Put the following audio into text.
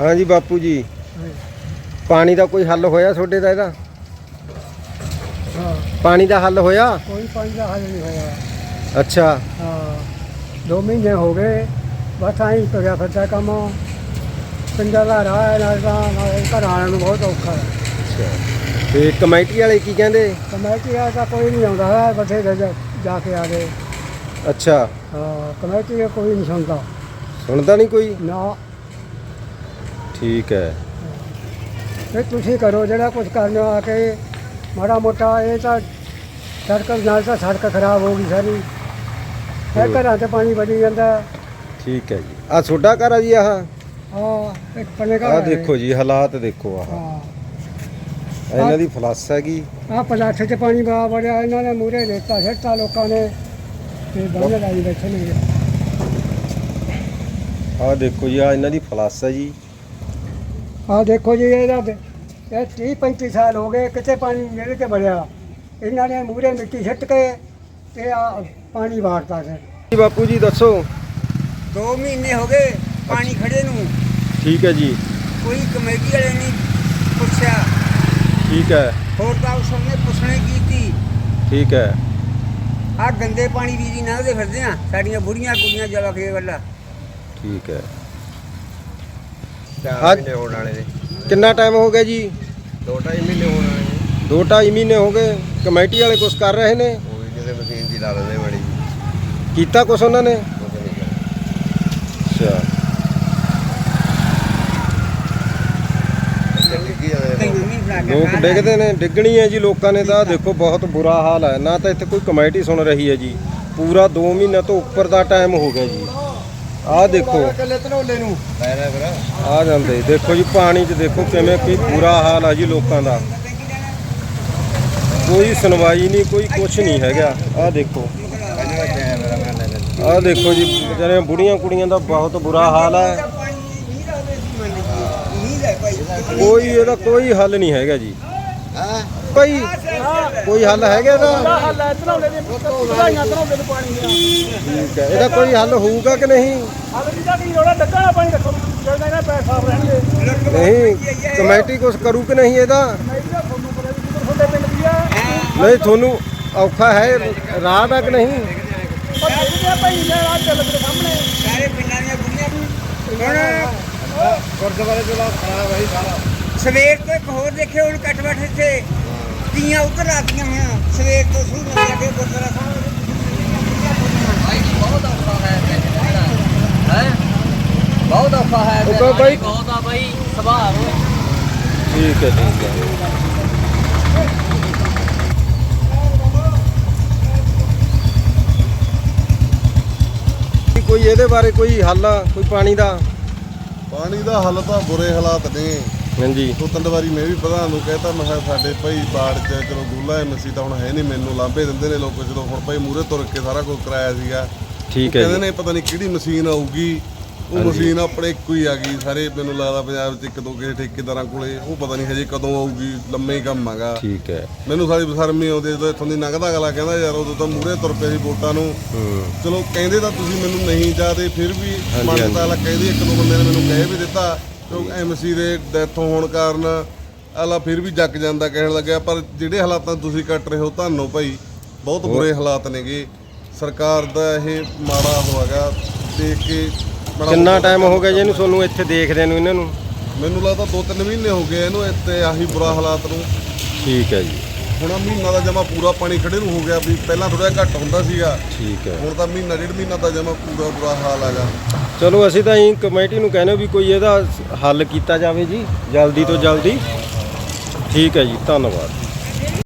ਹਾਂਜੀ ਬਾਪੂ ਜੀ। ਪਾਣੀ ਦਾ ਕੋਈ ਹੱਲ ਹੋਇਆ ਤੁਹਾਡੇ ਦਾ ਇਹਦਾ? ਹਾਂ। ਪਾਣੀ ਦਾ ਹੱਲ ਹੋਇਆ? ਕੋਈ ਪਾਣੀ ਦਾ ਹੱਲ ਨਹੀਂ ਹੋਇਆ। ਅੱਛਾ। ਹਾਂ। ਦੋ ਮਹੀਨੇ ਹੋ ਗਏ। ਬਸ ਆਈ ਤੁਰਿਆ ਫਿਰਦਾ ਕੰਮ। ਪਿੰਡਾਂ ਦਾ ਰਾਹ ਹੈ ਨਾਲ ਤਾਂ ਨਾਲ ਘਰ ਆਉਣ ਨੂੰ ਬਹੁਤ ਔਖਾ ਹੈ। ਤੇ ਕਮੇਟੀ ਵਾਲੇ ਕੀ ਕਹਿੰਦੇ? ਕਮੇਟੀ ਆ ਤਾਂ ਕੋਈ ਨਹੀਂ ਆਉਂਦਾ ਹੈ ਬਥੇਰੇ ਜਾ ਜਾ ਕੇ ਆ ਗਏ। ਅੱਛਾ। ਹਾਂ ਕਮੇਟੀ ਦਾ ਕੋਈ ਨਹੀਂ ਸੁਣਦਾ। ਸੁਣਦਾ ਨਹੀਂ ਕੋਈ? ਨਾ। ਠੀਕ ਹੈ। ਤੇ ਤੁਸੀਂ ਕਰੋ ਜਿਹੜਾ ਕੁਝ ਕਰਨਾ ਆ ਕੇ ਮਾੜਾ ਮੋਟਾ ਇਹ ਤਾਂ ਸੜਕ ਨਾਲ ਤਾਂ ਸੜਕ ਖਰਾਬ ਹੋ ਗਈ ਸਾਰੀ। ਇਹ ਘਰਾਂ ਤੇ ਪਾਣੀ ਵਜੀ ਜਾਂਦਾ। ਠੀਕ ਹੈ ਜੀ। ਆ ਤੁਹਾਡਾ ਘਰ ਆ ਜੀ ਆਹ? ਹਾਂ ਇੱਕ ਆ ਦੇਖੋ ਜੀ ਹਾਲਾਤ ਦੇਖੋ ਆਹ। ਹਾਂ। ਇਹਨਾਂ ਦੀ ਫਲੱਸ ਹੈਗੀ। ਆ ਪਲਾਠੇ 'ਚ ਪਾਣੀ ਬਾ ਵੜਿਆ ਇਹਨਾਂ ਨੇ ਮੂਰੇ ਰੇਤਾ ਛੱਟਾ ਲੋਕਾਂ ਨੇ। ਤੇ ਬੰਨ ਲਾਈ ਬੈਠੇ ਨੇ। ਆ ਦੇਖੋ ਜੀ ਆ ਇਹਨਾਂ ਦੀ ਫਲੱਸ ਹੈ ਜੀ। ਆ ਦੇਖੋ ਜੀ ਇਹਦਾ ਤੇ- ਇਹ 30 35 ਸਾਲ ਹੋ ਗਏ ਕਿਤੇ ਪਾਣੀ ਜਿਹੜੇ ਤੇ ਵੜਿਆ? ਇਹਨਾਂ ਨੇ ਮੂਰੇ ਮਿੱਟੀ ਛੱਟ ਕੇ ਤੇ ਆ ਪਾਣੀ ਵਾਰਤਾ ਸੀ ਜੀ ਬਾਪੂ ਜੀ ਦੱਸੋ। ਦੋ ਮਹੀਨੇ ਹੋ ਗਏ ਪਾਣੀ ਖੜੇ ਨੂੰ। ਠੀਕ ਹੈ ਜੀ। ਕੋਈ ਕਮੇਟੀ ਵਾਲੇ ਨਹੀਂ ਪੁੱਛਿਆ। ਠੀਕ ਹੈ। ਹੋਰ ਤਾਂ ਉਸ ਨੇ ਪੁੱਛਣੇ ਕੀਤੀ ਠੀਕ ਹੈ। ਆ ਗੰਦੇ ਪਾਣੀ ਦੀ ਜੀ ਲੰਘਦੇ ਫਿਰਦੇ ਆ ਸਾਡੀਆਂ ਬੁੜੀਆਂ ਕੁੜੀਆਂ ਜਵਾ ਕੇ ਵੱਲਾ ਠੀਕ ਹੈ। ਚਾਰ ਹਾਂ। ਮਹੀਨੇ ਹੋਣ ਵਾਲੇ ਨੇ। ਕਿੰਨਾ ਟਾਈਮ ਹੋ ਗਿਆ ਜੀ? ਦੋ ਢਾਈ ਮਹੀਨੇ ਹੋਣ ਵਾਲੇ ਨੇ। ਦੋ ਢਾਈ ਮਹੀਨੇ ਹੋ ਗਏ ਕਮੇਟੀ ਵਾਲੇ ਕੁਝ ਕਰ ਰਹੇ ਨੇ? ਉਹ ਵੀ ਕਿਤੇ ਮਸ਼ੀਨ ਦੀ ਲਾ ਲੈਂਦੇ ਬੜੀ ਕੀਤਾ ਕੁਝ ਉਹਨਾਂ ਨੇ? ਕੁਛ ਨਹੀਂ ਕਰ ਅੱਛਾ। ਇੱਥੇ ਡਿੱਗੀ ਜਾਂਦੇ ਕਈ ਲੋਕ। ਡਿੱਗਦੇ ਨੇ ਡਿੱਗਣੀ ਹੈ ਜੀ ਲੋਕਾਂ ਨੇ ਤਾਂ ਦੇਖੋ ਬਹੁਤ ਬੁਰਾ ਹਾਲ ਹੈ। ਨਾ ਤਾਂ ਇੱਥੇ ਕੋਈ ਕਮੇਟੀ ਸੁਣ ਰਹੀ ਹੈ ਜੀ। ਪੂਰਾ 2 ਮਹੀਨੇ ਤੋਂ ਉੱਪਰ ਦਾ ਟਾਈਮ ਹੋ ਗਿਆ ਜੀ। ਆਹ ਦੇਖੋ। ਕੱਲੇ ਧਨੋਲੇ ਨੂੰ। ਆ ਜਾਂਦੇ। ਦੇਖੋ ਜੀ ਪਾਣੀ 'ਚ ਦੇਖੋ ਕਿਵੇਂ ਕੀ ਬੁਰਾ ਹਾਲ ਆ ਜੀ ਲੋਕਾਂ ਦਾ। ਕੋਈ ਸੁਣਵਾਈ ਨਹੀਂ ਕੋਈ ਕੁਝ ਨਹੀਂ ਹੈਗਾ। ਆਹ ਦੇਖੋ। ਆਹ ਦੇਖੋ ਜੀ ਵਿਚਾਰੇ ਬੁੜੀਆਂ ਕੁੜੀਆਂ ਦਾ ਬਹੁਤ ਬੁਰਾ ਹਾਲ ਹੈ ਕੋਈ ਇਹਦਾ ਕੋਈ ਹੱਲ ਨਹੀਂ ਹੈਗਾ ਜੀ। ਹਾਂ? ਕੋਈ ਕੋਈ ਹੱਲ ਹੈਗਾ ਇਹਦਾ? ਹੱਲ ਹੈ ਧਰੌਲੇ ਦੇ ਵਧਾਈਆਂ ਧਰੌਲੇ ਦੇ ਪਾਣੀ ਦੀਆਂ। ਠੀਕ ਹੈ ਇਹਦਾ ਕੋਈ ਹੱਲ ਹੋਊਗਾ ਕਿ ਨਹੀਂ? ਹੱਲ ਦੀ ਤਾਂ ਕੀ ਲੋੜਾ ਡੱਗਾ ਨਾ ਪਾਣੀ ਰੱਖੋ ਜਿਹੜਾ ਇਹਨਾਂ ਪੈਸੇ ਸਾਫ਼ ਰਹਿਣਗੇ। ਨਹੀਂ ਕਮੇਟੀ ਕੁਝ ਕਰੂ ਕਿ ਨਹੀਂ ਇਹਦਾ? ਨਹੀਂ ਤਾਂ ਤੁਹਾਨੂੰ ਪਤਾ ਵੀ ਕਿੱਧਰ ਤੁਹਾਡੇ ਪਿੰਡ ਦੀ ਆ। ਨਹੀਂ ਤੁਹਾਨੂੰ ਔਖਾ ਹੈ ਰਾਹ ਦਾ ਕਿ ਨਹੀਂ? ਉਹ ਦੇਖਦੇ ਆ ਭਾਈ ਨੇ ਆ ਚੱਲ ਤੇਰੇ ਸਾਹਮਣੇ। ਸਾਰੇ ਪਿੰਡਾਂ ਦੀਆਂ ਬੁੜੀਆਂ ਹੁਣ ਗੁਰਦੁਆਰੇ ਤੋਂ ਬਾਅਦ ਖਰਾਬ ਹੈ ਸਾਰਾ। ਸਵੇਰ ਤੋਂ ਇੱਕ ਹੋਰ ਦੇਖਿਓ ਹੁਣ ਕੱਟ ਬੈਠੇ ਇੱਥੇ। ਤੀਆਂ ਉੱਧਰ ਆਤੀਆਂ ਹੁਣ ਸਵੇਰ ਤੋਂ ਸ਼ੁਰੂ ਹੋ ਗਿਆ ਕਿ ਗੁਰਦੁਆਰਾ ਸਾਹਿਬ। ਬਹੁਤ ਔਖਾ ਹੈ ਉਹ ਤਾਂ ਬਾਈ- ਬਹੁਤ ਆ ਬਾਈ ਸੁਭਾਅ ਠੀਕ ਹੈ ਠੀਕ ਹੈ। ਕੋਈ ਇਹਦੇ ਬਾਰੇ ਕੋਈ ਹੱਲ ਕੋਈ ਪਾਣੀ ਦਾ? ਪਾਣੀ ਦਾ ਹੱਲ ਤਾਂ ਬੁਰੇ ਹਾਲਾਤ ਨੇ। ਹਾਂਜੀ। ਦੋ ਤਿੰਨ ਵਾਰੀ ਮੈਂ ਵੀ ਪ੍ਰਧਾਨ ਨੂੰ ਕਹਿਤਾ ਮੈਂ ਕਿਹਾ ਸਾਡੇ ਭਾਈ ਬਾੜ ਚ ਚਲੋ ਗੋਲਾ ਐਮਸੀ ਤਾਂ ਹੁਣ ਹੈ ਨਹੀਂ ਮੈਨੂੰ ਲਾਂਭੇ ਦਿੰਦੇ ਨੇ ਲੋਕ ਜਦੋਂ ਹੁਣ ਭਾਈ ਮੂਰੇ ਤੁਰ ਕੇ ਸਾਰਾ ਕੁਝ ਕਰਾਇਆ ਸੀਗਾ। ਠੀਕ ਹੈ ਕਹਿੰਦੇ ਜੀ। ਨੇ ਪਤਾ ਨਹੀਂ ਕਿਹੜੀ ਮਸ਼ੀਨ ਆਊਗੀ। ਉਹ। ਮਸ਼ੀਨ ਆਪਣੇ ਇੱਕੋ ਹੀ ਆ ਗਈ ਸਾਰੇ ਮੈਨੂੰ ਲੱਗਦਾ ਪੰਜਾਬ 'ਚ ਇੱਕ ਦੋ ਕਿਸੇ ਠੇਕੇਦਾਰਾਂ ਕੋਲੇ ਉਹ ਪਤਾ ਨਹੀਂ ਹਜੇ ਕਦੋਂ ਆਊਗੀ ਲੰਮੇ ਹੀ ਕੰਮ ਹੈਗਾ। ਠੀਕ ਹੈ। ਮੈਨੂੰ ਸਾਰੀ ਬਸਰਮੀ ਆਉਂਦੀ ਜਦੋਂ ਇੱਥੋਂ ਦੀ ਲੰਘਦਾ ਅਗਲਾ ਕਹਿੰਦਾ ਯਾਰ ਉਦੋਂ ਤਾਂ ਮੂਰੇ ਤੁਰ ਪਏ ਸੀ ਵੋਟਾਂ ਨੂੰ। ਹੂੰ। ਚਲੋ ਕਹਿੰਦੇ ਤਾਂ ਤੁਸੀਂ ਮੈਨੂੰ ਨਹੀਂ ਜਾਦੇ ਫਿਰ ਵੀ ਹਾਂਜੀ, ਮੰਨਤਾ ਕਹਿੰਦੇ ਇੱਕ ਦੋ ਬੰਦੇ ਨੇ ਮੈਨੂੰ ਕਹਿ ਵੀ ਦਿੱਤਾ। ਕਿਉਂਕਿ ਐਮਸੀ ਦੇ ਡੈਥ ਹੋਣ ਕਾਰਨ ਆਲਾ ਫਿਰ ਵੀ ਜੱਕ ਜਾਂਦਾ ਕਹਿਣ ਲੱਗਿਆ ਪਰ ਜਿਹੜੇ ਹਾਲਾਤਾਂ ਤੁਸੀਂ ਕੱਟ ਰਹੇ ਹੋ ਤੁਹਾਨੂੰ ਭਾਈ ਬਹੁਤ ਬੁਰੇ ਹਾਲਾਤ ਨੇਗੇ। ਸਰਕਾਰ ਦਾ ਇਹ ਮਾੜਾ ਹੋਇਆਗਾ ਦੇਖ ਕੇ ਬੜਾ ਕਿੰਨਾ ਟਾਈਮ ਹੋ ਗਿਆ ਜੀ ਇਹਨੂੰ ਤੁਹਾਨੂੰ ਇੱਥੇ ਦੇਖਦੇ ਨੂੰ ਇਹਨਾਂ ਨੂੰ? ਮੈਨੂੰ ਲੱਗਦਾ ਦੋ ਤਿੰਨ ਮਹੀਨੇ ਹੋ ਗਏ ਇਹਨੂੰ ਇੱਥੇ ਆਹੀ ਬੁਰਾ ਹਾਲਾਤ ਨੂੰ। ਠੀਕ ਹੈ ਜੀ। ਹੁਣ ਆਹ ਮਹੀਨਾ ਦਾ ਜਮਾ ਪੂਰਾ ਪਾਣੀ ਖੜੇ ਨੂੰ ਹੋ ਗਿਆ ਵੀ ਪਹਿਲਾਂ ਥੋੜਾ ਘੱਟ ਹੁੰਦਾ ਸੀਗਾ। ਠੀਕ ਹੈ। ਹੁਣ ਤਾਂ ਮਹੀਨਾ ਡੇਢ ਮਹੀਨਾ ਤਾਂ ਜਮਾ ਪੂਰਾ ਬੁਰਾ ਹਾਲ ਹੈਗਾ ਚਲੋ ਅਸੀਂ ਤਾਂ ਇਹ ਕਮੇਟੀ ਨੂੰ ਕਹਿੰਦੇ ਵੀ ਕੋਈ ਇਹਦਾ ਹੱਲ ਕੀਤਾ ਜਾਵੇ ਜੀ ਜਲਦੀ ਤੋਂ ਜਲਦੀ। ਠੀਕ ਹੈ ਜੀ ਧੰਨਵਾਦ।